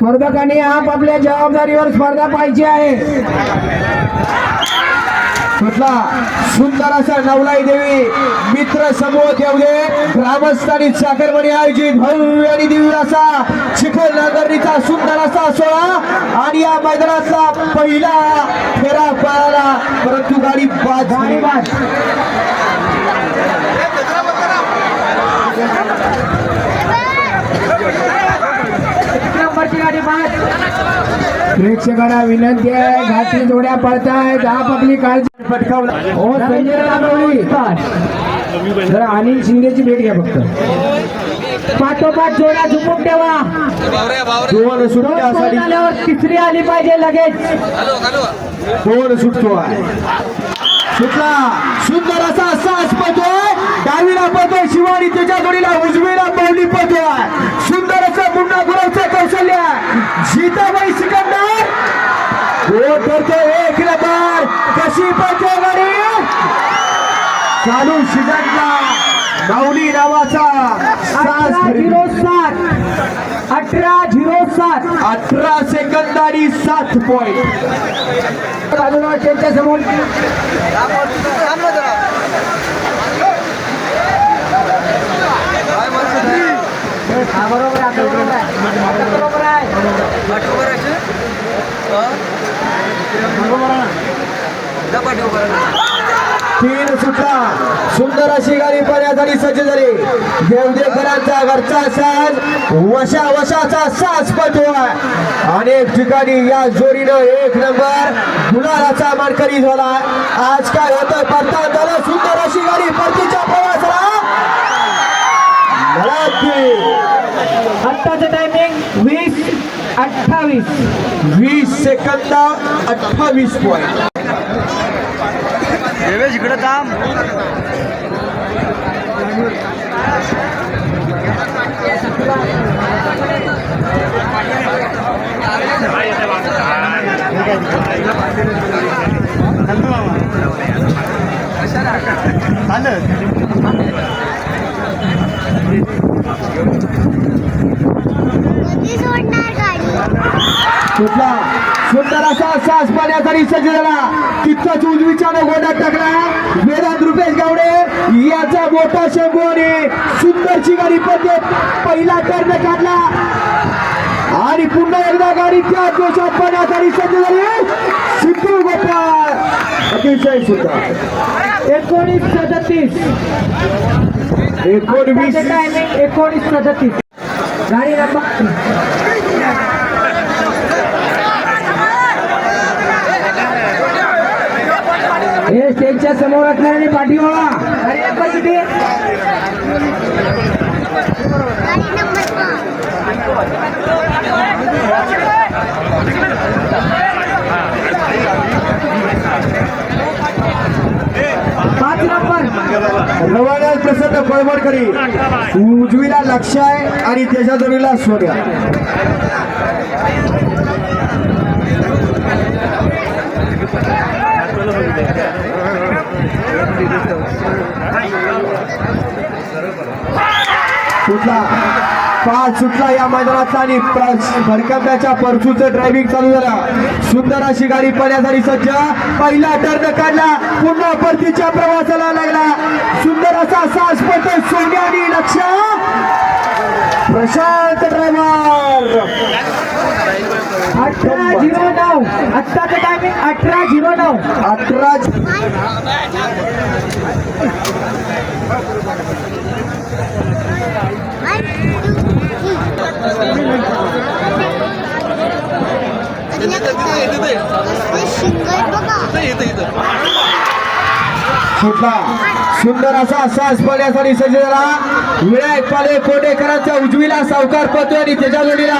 स्पर्धकांनी आप आपल्या जबाबदारीवर स्पर्धा पाहिजे आहे. म्हटला सुंदर असा नवलाई देवी मित्र समूह ठेवले. ग्रामस्थानी साखरमणी आयोजित भव्य आणि दिव्य असा चिखल नगरीचा सुंदर असा सोहळा. आणि या मैदानाचा पहिला फेरा पळाला. परंतु गाडी बाद झाली. बाद प्रेक्षकांना विनंती आहे घाटी जोड्या पडतायत आपापली काळजी. पटकावला. हो संजय रामवली जरा अनिल शिंदेची भेट घ्या फक्त. पाठोपाठ जोड्या झुकून ठेवा. तिसरी आली पाहिजे लगेच. दोन सुटतो सुटला. सुंदर असा सास पळतोय. डावीला पळतोय शिवानी त्याच्या जोडीला उजवीला पावली पळतोय. सुंदर मुन्ना गुरवचं कौशल्य. सीताबाई सिकंदर. हो करतोय एक नंबर कशी पळते गाडी? चालू शिजनला माऊली नावाचा. अठरा. झिरो सात. अठरा झिरो सात. अठरा सेकंद आणि सात पॉइंट बाजूला त्यांच्यासमोर. बरोबर बरोबर आहे बरोबर आहे तीन सुटला सुंदर अशी गाडी पाण्यासाठी सज्ज झाली देवदेकरांचा घरचा साज वशा वशाचा सास पटोय अनेक ठिकाणी या जोडीनं एक नंबर गुलालाचा मानकरी झाला. आज काय होतं? पडता झालं. सुंदर अशी गाडी परतीच्या प्रवास मला वाटते आत्ताचं टायमिंग वीस अठ्ठावीस वीस सेकंद अठ्ठावीस पॉईंट देवेश इकडे थांब. गाडी कुठला? सुंदर असा सास पाण्यासाठी सज्ज झाला तिथंच उजवीच्या गोड्यात टाकला. वेदांत रुपेश गावडे याचा मोठा शेंबू आणि सुंदरची गाडी पडते पहिला टर्न काढला. आणि पुन्हा एकदा गाडी त्या दोषात पाण्यासाठी सज्ज झाली सिद्धू गोपाळ. अतिशय सुंदर. एकोणीस सदतीस. एकोणवीस. एकोणीस सदतीस. गाडी नंबर हे स्टेजच्या समोर असणारे पाठीमागा गाडी नंबर किती गाडी नंबर पाच पाच नंबर रवाना प्रसन्न पळवडकरी. उजवीला लक्ष आहे आणि त्याच्या जोडीला सोन्या. कुठला? पाच सुटला या मैदानाचा आणि भरकंब्याच्या परसूचं ड्रायव्हिंग चालू झाला. सुंदर अशी गाडी पळण्यासाठी सज्ज. पहिला टर्न काढला. पुन्हा परतीच्या प्रवासाला लागला. सुंदर असा सास पडतो सोन्या आणि लक्ष. प्रशांत ड्रायव्हर. अठरा झिरो नऊ. आत्ताचं टायमिंग अठरा झिरो नऊ. अठरा सुटला. सुंदर असा सास पडण्यासाठी सज्ज झाला विनायक पाले कोटेकरांच्या उजवीला सावकार पडतोय आणि त्याच्या जोडीला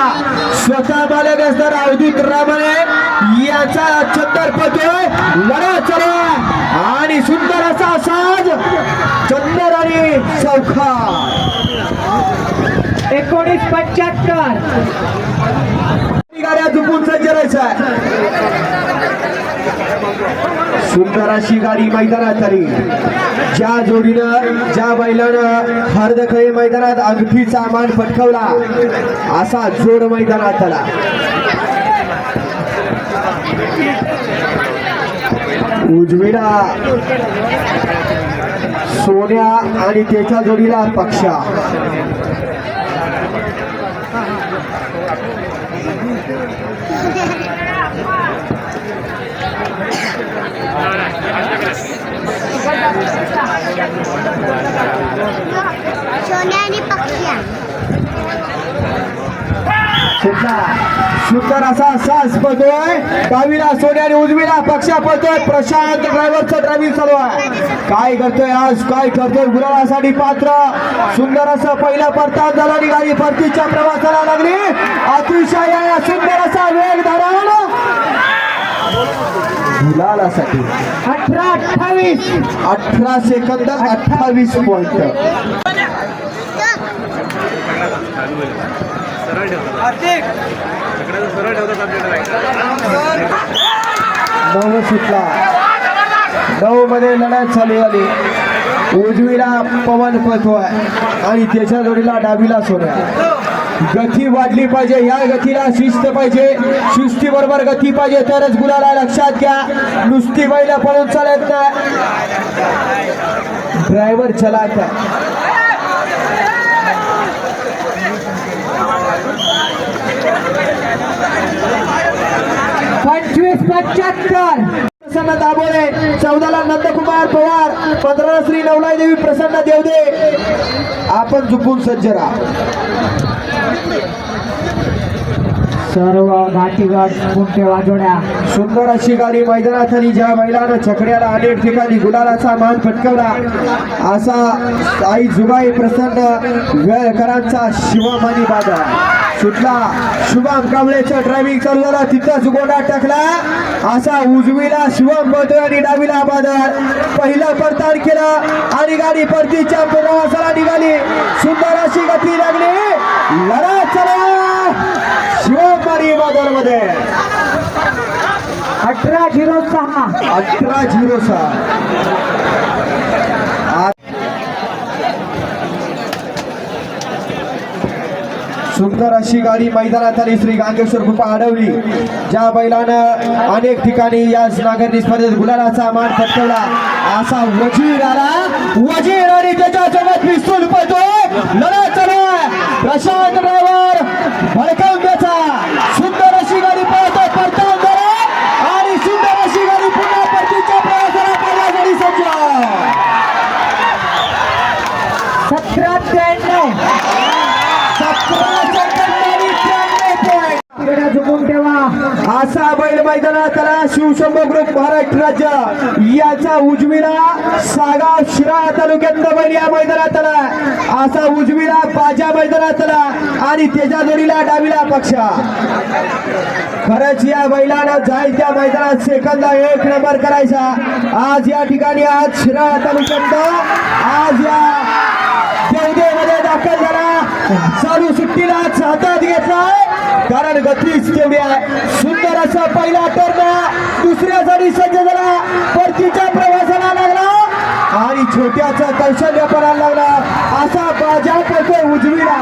स्वतः बालक असणार अवधूत रामाने याचा चंदर पडतोय लढा चला आणि सुंदर असा साज चंदर आणि सावकार. एकोणीस पंच्याहत्तर. गाड्या झुपून सज्ज सुंदर अशी गाडी मैदानात आली. ज्या जोडीनं ज्या बैलानं हर्दखळे मैदानात अंगठीचा मान पटकवला असा जोड मैदानात आला. उजवीला सोन्या आणि त्याच्या जोडीला पक्षा. सोन्या आणि पक्ष्या सुद्धा सुंदर असा सास पळतोय. डावीला सोन्या आणि उजवीला पक्षा पळतोय. प्रशांत ड्रायव्हरचं ड्रायव्हिंग चालू आहे. काय करतोय आज? काय करतोय? गुलाबासाठी पात्र. सुंदर असं पहिला परतान झाला आणि गाडी परतीच्या प्रवासाला लागली. अतिशय सुंदर असा वेग धरण. गुलालासाठी. अठरा अठ्ठावीस. अठरा सेकंद अठ्ठावीस. पॉइंट नऊ सुटला नऊ मध्ये लढाई चालू झाली उजवीला पवन पळतोय. आणि त्याच्या जोडीला डावीला सोन्या. गती वाढली पाहिजे. या गतीला शिस्त पाहिजे. शिस्ती बरोबर गती पाहिजे. तरच गुलाला लक्षात घ्या. नुसती बैल पळून चालत नाही. ड्रायव्हर चलात. पंचवीस पंच्याहत्तर. प्रसन्न दाबोले चौदाला नंदकुमार पवार पंधराला श्री नवलाई देवी प्रसन्न देवदे. आपण झुकून सज्ज राहा. सर्व घाटीघाट कुंटे वाजवण्या. सुंदर अशी गाडी मैदानात आली ज्या महिलानं छकड्याला अनेक ठिकाणी गुलालाचा मान पटकवला. असा आई जुबाई प्रसन्न वेळकरांचा शिवमानी बाजार सुटला. शुभम कांबळेचं ड्रायव्हिंग चालू झाला तिथं जुगोडा टाकला. असा उजवीला शिवम बदल आणि डावीला बादर पहिलं परतान केला आणि गाडी परतीच्या प्रवासाला निघाली सुंदर अशी गती लागली. लढा चला शिवमारी बादरमध्ये अठरा झिरो सहा. अठरा झिरो सहा. सुंदर अशी गाडी मैदानात आली. श्री गांगेश्वर कृपा अडवली ज्या बैलानं अनेक ठिकाणी या नागरिक स्पर्धेत गुलालाचा मान पटकवला. असा वजीर आला. वजीर आणि त्याच्यासोबत पिस्तूल पळतोय लढा चालू आहे. प्रशांत ड्रायव्हर भडकावून त्याचा सुंदर अशी गाडी पळतो परतावून झाला आणि सुंदर अशी गाडी पुन्हा परतीच्या प्रवासाला पहिल्या गाडी सज्ज सतरा त्र्याण्णव सतरा सेकंद आणि त्र्याण्णव point. तिकडे ठेवा. असा बैल मैदानात आला शिवशंभो ग्रुप महाराष्ट्र राज्य. याचा उजवीला सागाव शिरा तालुक्यातला बैल या मैदानात आला. असा उजवीला बाजा मैदानात आला. आणि त्याच्या जोडीला डावीला पक्षा. खरंच या बैलानं जाईल त्या मैदानात सेकंद एक नंबर करायचा. आज या ठिकाणी आज शिरा तालुक्यात. आज या देवदेमध्ये दाखल झाला. चालू सुट्टीला हातात घेतलाय. कारण गतीच तेवढी आहे. सुंदर असा पहिला टर्न दुसऱ्यासाठी सज्ज झाला. परतीच्या प्रवासाला लागला. आणि छोट्याचा कौशल्य करायला लागला. असा बाजा पडतोय उजवीला.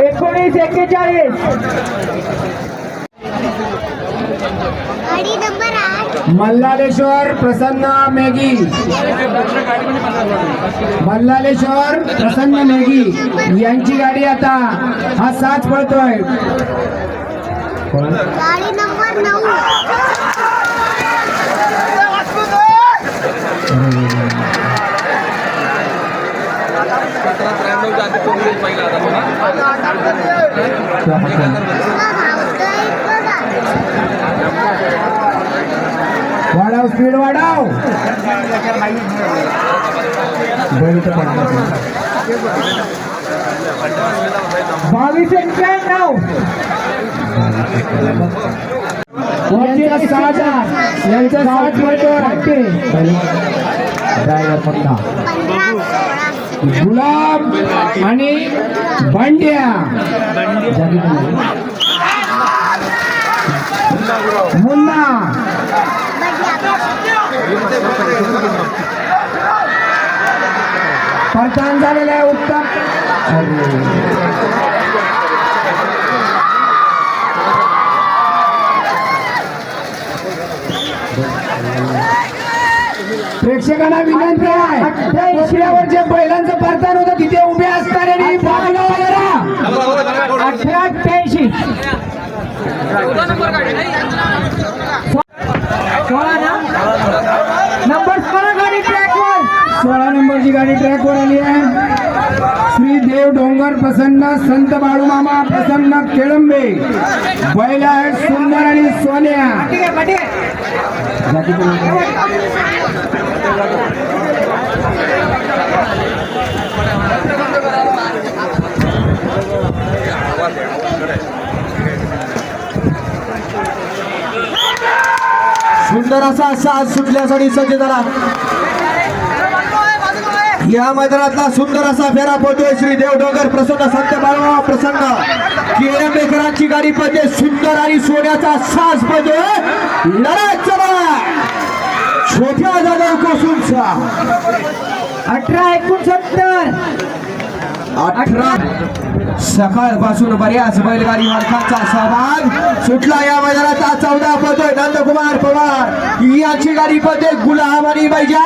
एकोणीस एक्केचाळीस. नंबर आठ. मल्लालेश्वर प्रसन्न मेघी मल्लालेश्वर प्रसन्न मेघी यांची गाडी आता हा साच पळतोय. गाडी नंबर नऊ तुला धावतोय बघा वाढाव स्पीड वाढाव. बावीस एक्क्याण्णव. यांचा गुलाब आणि भांड्या मुन्ना. परतान झालेला आहे उत्तम. प्रेक्षकांना विनंती आहे कोपऱ्यावर जे बैलांचं परतान होतं तिथे उभे असणारे अठरा अठ्ठ्याऐंशी. सोळा ना नंबर सोळा गाडी ट्रॅकवर सोळा नंबरची गाडी ट्रॅकवर आली आहे श्री देव डोंगर प्रसन्न संत बाळूमामा प्रसन्न केळंबे बैल आहेत सुंदर आणि सोन्या ठीक आहे पाटील सुंदर असा साज सुटल्यासाठी सज्ज झाला. या मैदानातला सुंदर असा फेरा पडतोय श्री देव डोंगर प्रसन्न संत बाळवा प्रसन्न. केळंबेकरांची गाडी पडते सुंदर आणि सोन्याचा साज पडतोय लढत चला. छोट्या जाधव कोसूनचा अठरा एकोणसत्तर. अठरा. सकाळपासून बऱ्याच बैलगाडी मालकांचा सहभाग सुटला या मैदानाचा चौदा पदोय नंदकुमार पवार. याची गाडी पदे गुलाम आणि बैजा.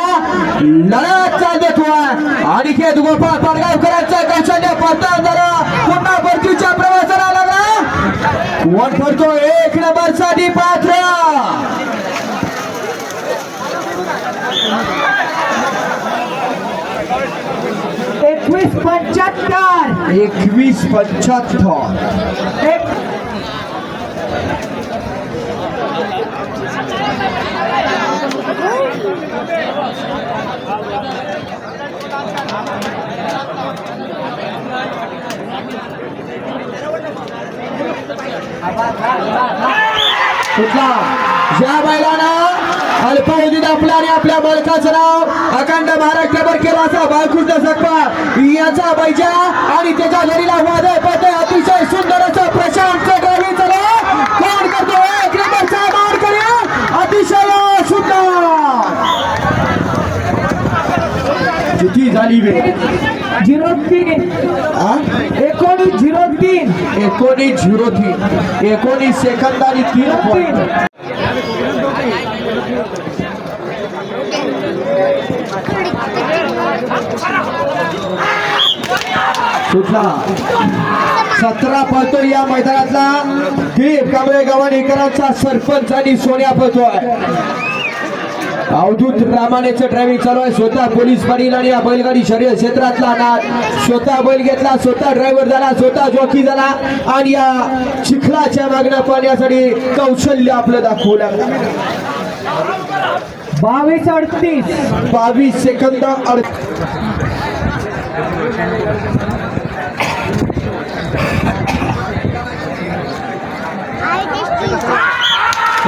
लढत चाल आणि अनिकेत गोपाळ पाडगावकरांचा कौशल्य पडताळ जरा पुन्हा परतीच्या प्रवासाला लागला. कोण करतो एक नंबरसाठी पात्र. एकवीस पंच्याहत्तर. एकवीस पंच्याहत्तर. एक कुठला? ज्या बैलानं अल्पावधीत आपल्या आणि आपल्या मालकाचं नाव अखंड महाराष्ट्रभर केला असा बाळकृष्ण सकपा याचा बैजा आणि त्याच्या जोडीला वादळ पडते अतिशय सुंदर असं प्रशांत गावी चला कोण करतो? एक नंबरचा मार करूया अतिशय सुंदर. किती झाली वेळ झिरो तीन? एकोणीस झिरो तीन. एकोणीस झिरो तीन. एकोणीस सेकंद आणि तीन. पॉईंट सुटला सतरा पळतो या मैदानातला. दीप कांबळे गव्हाणेकरांचा सरपंच आणि सोन्या पळतोय. अवधूत रामानेचं ड्रायव्हिंग चालू आहे. स्वतः पोलीस पाटील आणि या बैलगाडी शर्यत क्षेत्रातला नाद स्वतः बैल घेतला स्वतः ड्रायव्हर झाला स्वतः जॉकी झाला. आणि या चिखलाच्या मागण्या पाहण्यासाठी कौशल्य आपलं दाखवू लागला. बावीस अडतीस. बावीस सेकंद अड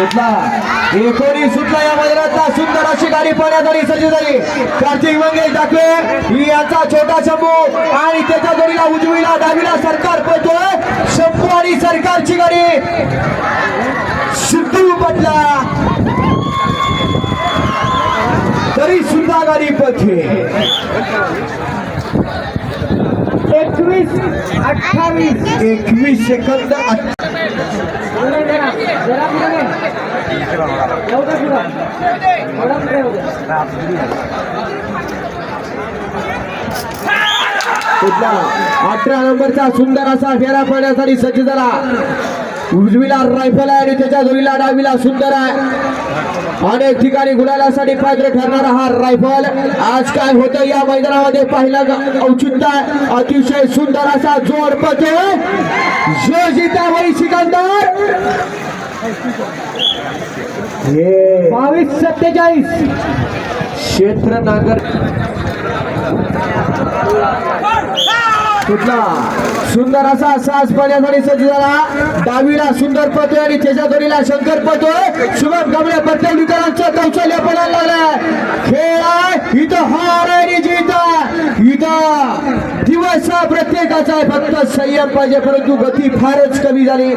सुटला. एकोणीस सुटला या मैदानातला. सुंदर अशी गाडी पाहण्यासाठी सज्ज झाली कार्तिक मंगेश दाखवे. याचा छोटा शंभू. आणि त्याच्या जोडीला उजवीला डावीला सरकार पळतोय. शंभू आणि सरकारची गाडी. सिद्धू पटला. तरी सुद्धा गाडी पळते. एकवीस अठ्ठावीस. एकवीस सेकंद कुठला? अठरा नंबरचा सुंदर असा फेरा पडण्यासाठी सज्ज झाला. उजवीला रायफल आहे आणि त्याच्या जोडीला डावीला सुंदर आहे. अनेक ठिकाणी गुलालासाठी पात्र ठरणारा हा रायफल. आज काय होतं या मैदानामध्ये पाहिलं औचित्य आहे. अतिशय सुंदर असा जोड पतो जोजिताबाई सिकंदर. हे. बावीस सत्तेचाळीस. क्षेत्र नागर कुठला? सुंदर असा सास पाण्यासाठी सज्ज झाला. डावीला सुंदर पतोय आणि त्याच्या शंकर पतोय. शुभम गमळे प्रत्येक विकारांचं कौशल्य पडायला लागलाय. खेळ आहे इथं हार आहे आणि जीत आहे. इथं इथं दिवस हा प्रत्येकाचा आहे फक्त संयम पाहिजे परंतु गती फारच कमी झाली.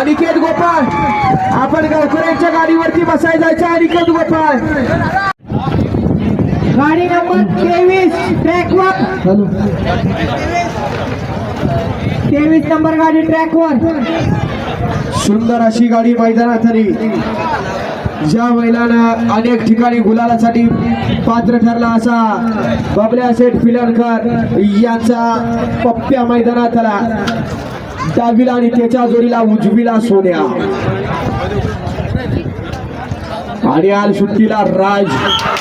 अनिकेत गोपाळ आपण गावकऱ्यांच्या गाडीवरती बसायला जायचं अनिकेत गोपाळ. गाडी नंबर तेवीस ट्रॅकवर तेवीस नंबर गाडी ट्रॅकवर सुंदर अशी गाडी मैदानात आली ज्या महिलानं अनेक ठिकाणी गुलालासाठी पात्र ठरला असा बबल्या शेठ फिलनकर यांचा पप्प्या मैदानात आला डावीला आणि त्याच्या जोडीला उजवीला सोन्या. आणि आल सुट्टीला राज.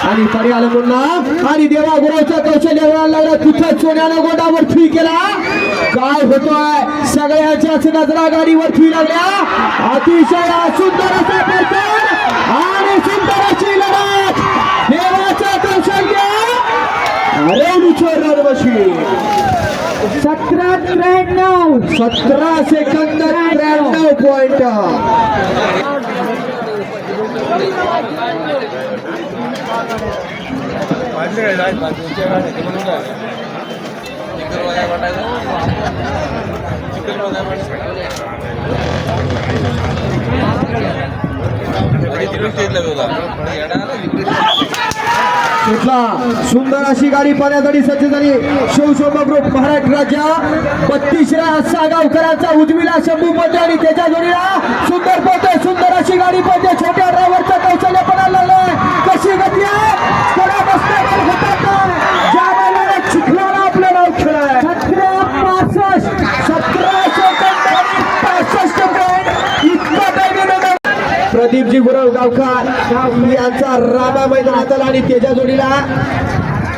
आणि तरी मुन्ना आणि देवा गुरुचं कौशल्य लागला. तिथं सोन्यानं गोडावरती केला? काय होतोय? सगळ्याच्याच नजरा गाडीवर गाडीवरती लागल्या. अतिशय सुंदर असा प्रकार आणि सुंदर अशी लढत. देवाच्या कौशल्य. अरे विचार बशी सतरा त्र्याण्णव. सतरा सेकंद त्र्याण्णव पॉइंट कुठला सुंदर अशी गाडी पाण्यासाठी सज्ज झाली शिवशोभा ग्रुप महाराष्ट्राच्या बत्तीसऱ्या असा उजवीला शंभू पडते आणि त्याच्या जोडीला सुंदर पडते सुंदर अशी गाडी पडते. छोट्या ड्रायव्हरचं कौशल्य पण आलेलं आहे. कशी गती आहे? थोडा बसण्यावर होतात काय? ज्या बैलाने चिखलाला आपलं नाव खेळाय सतरा पासष्ट सतरा सेकंद पासष्ट पॉईंट इतका टाइमिंग प्रदीपजी गुरव गावकर यांचा राबा मैदानात आला आणि त्याच्या जोडीला.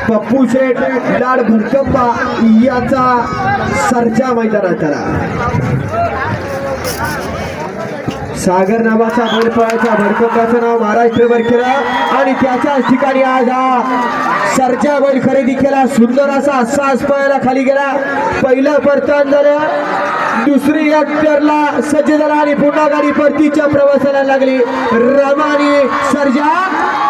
पप्पू शेठ लाड भडकंबा यांचा सरच्या मैदानात आला सागर नावाचा बैलपळाचा भडकंबाचं नाव महाराष्ट्रभर केलं. आणि त्याच्याच ठिकाणी आज हा सरच्या बैल खरेदी केला. सुंदर असा सास पळायला खाली गेला. पहिलं परतन झालं. दुसरी अत्तरला सज्ज झाला आणि पुन्हा गाडी परतीच्या प्रवासाला लागली. रमा आणि सर्जा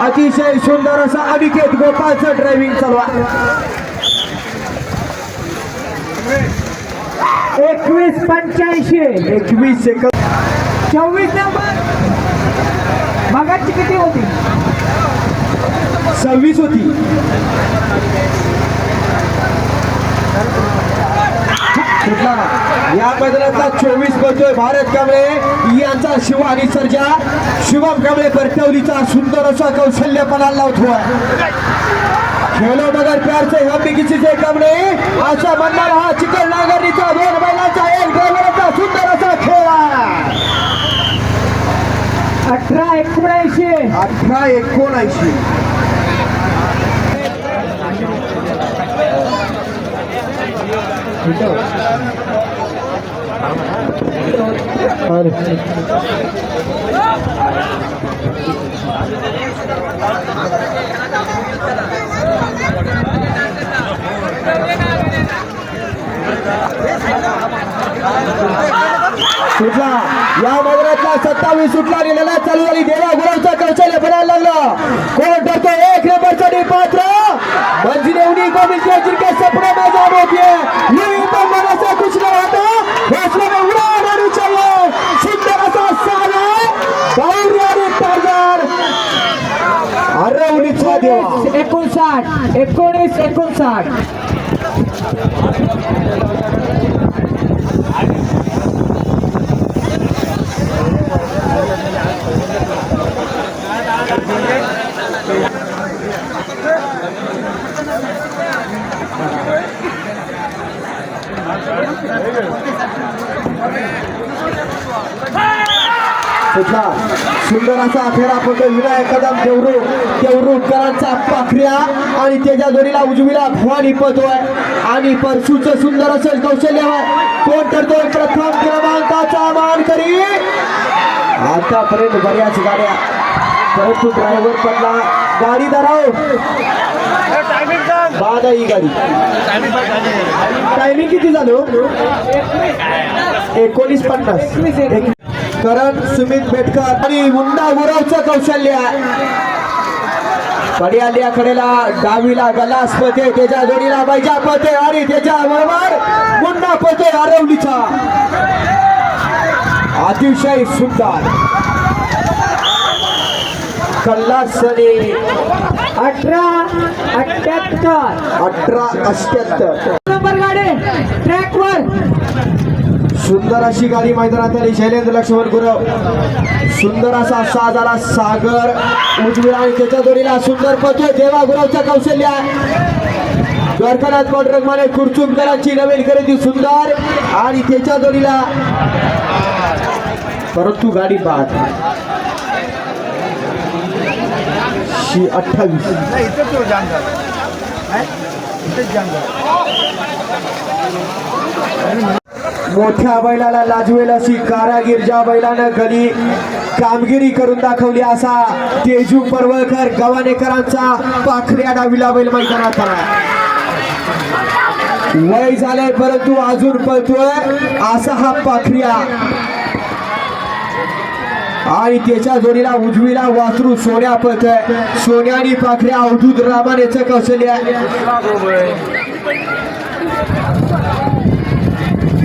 अतिशय सुंदर असा अनिकेत गोपाळचं ड्रायव्हिंग चालवा. एकवीस पंच्याऐंशी. एकवीस सेकंद चोवीस नंबर. बघाची किती होती? सव्वीस होती. या मैदानाचा चोवीस बसतोय भारत कांबळे यांचा शिव आणि सर्जा. शिवम कांबळे परतवलीचा सुंदर असा कौशल्यपणा लावतो खेळो खेलो मगर प्यार से हम असा म्हणणार हा चिकन नागरीचा दोन बैलाचा एक ड्रायव्हरचा सुंदर असा खेळ आहे. अठरा एकोणऐंशी अठरा एकोणऐंशी सुटला या मैदानातला सत्तावीस सुटला आणि चालू झाली. देवा गुरावचा कौशल्य बनायला लागलं. कोण ठरतो एक नंबरचा डी पात्र. मंजिले उन्हीं को जिरके हैं सपने में जान होती है ये तो मना से कुछ नहीं होता फैसले में उड़ान आनी चाहिए सुंदर असा साला बाहुरी आणि टार्जन अरे उन्नीसवा देवा. एकोणसाठ एकोणीस एकोणसाठ. सुद्धा सुंदर असा फेरा पडतो विनायक कदम देवरू देवरूकरांचा पाखऱ्या आणि त्याच्या दोरीला उजवीला भवानी पतोय आणि परशूचं सुंदर असेल कौशल्य कोण ठरतोय प्रथम क्रमांकाचा मान करी आतापर्यंत बऱ्याच गाड्या. परंतु ड्रायव्हर पडला. गाडी धराव. बाद ही गाडी. टायमिंग किती झालं हो? एकोणीस पन्नास. करण सुमित बेटकर आणि मुंडा गुरवचं कौशल्य. आहे पडियाल्या कडेला डावीला गलास पते त्याच्या जोडीला बैजा पते आणि त्याच्या बरोबर मुंडा पते आरवलीचा अतिशय सुंदर. कल्लासने. अठरा अठ्याहत्तर. अठरा अष्ट्याहत्तर नंबर गाडी ट्रॅकवर. सुंदर अशी गाडी मैदानात आली. शैलेंद्र लक्ष्मण गुरव. सुंदर असा साजाला सागर उजवीला आणि त्याच्या जोडीला सुंदर पतो देवा गुरवचा कौशल्य. द्वारकानाथ पांडुरंगमाने कुरचुमकरांची नवीन खरेदी सुंदर आणि त्याच्या जोडीला. परंतु गाडी बाद. शी अठ्ठावीस. मोठ्या बैलाला लाजवेल अशी कारागीर ज्या बैलानं गली कामगिरी करून दाखवली असा तेजू पर्वळकर गव्हाणेकरांचा पाखऱ्या डावीला बैल मैदानात आला वय झालंय परंतु अजून पळतोय असा हा पाखऱ्या. आणि त्याच्या जोडीला उजवीला वासरू सोन्या पळतोय. सोन्या आणि पाखऱ्या अवधूत रामानेचं कौशल्य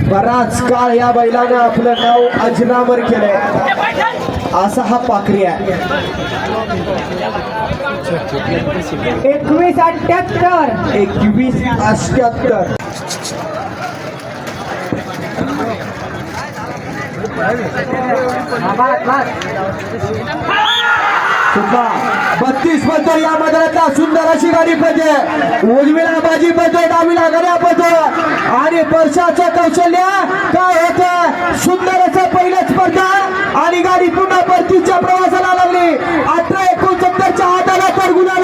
बराच काळ या बैलानं आपलं नाव अजरामर केलंय. असा हा पाखरी आहे. एकवीस अठ्याहत्तर. एकवीस अष्ट्याहत्तर बत्तीसबद्दल या मैदानातला सुंदर अशी गाडी पडते उजवीला बाजी पाहिजे डावीला गड्या पडतो आणि वर्षाचं कौशल्य काय होत? सुंदर असं पहिलं स्पर्धा आणि गाडी पुन्हा परतीच्या प्रवासाला लागली. अठरा एकोणसत्तरच्या हाताला तर गुन्हा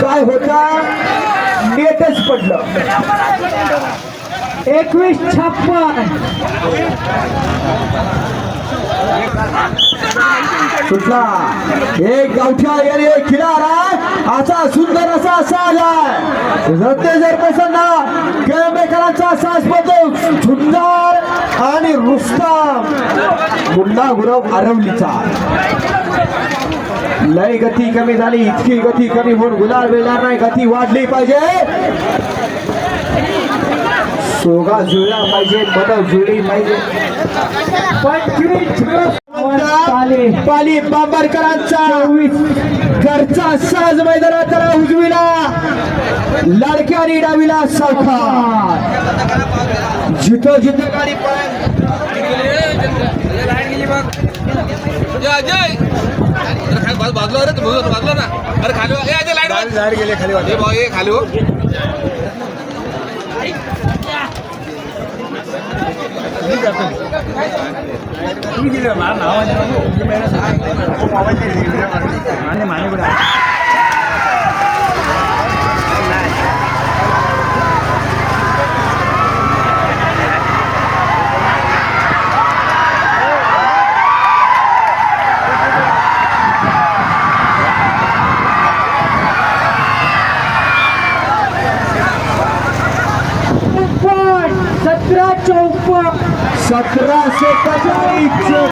काय होता? नेटच पडलं. एकवीस छप्पन. सुटला. एक गावठ्या येणे खिलारा. असा सुंदर असा असा आलाय रत्ते जर प्रसन्न केळंबेकरांचा सास बदल सुंदर आणि रुस्ताम. मुन्ना गुरव आरवलीचा. लय गती कमी झाली. इतकी गती कमी होऊन गुलाल मिळणार नाही. गती वाढली पाहिजे. सोगा जुळला पाहिजे मन जुळली पाहिजे. पाले बांबरकरांचा घरचा साज मैदानात त्याला उजवीला. लाडक्या आणि डावीला सावकार जिथं जिथं गाडी अजय अरे बाजूला बाजूला ना. अरे खाली. ए अजय लाइट झाड गेले खाली ए भाऊ ए खाली हो चौपन्न सतरा Сакрасо Казарицев.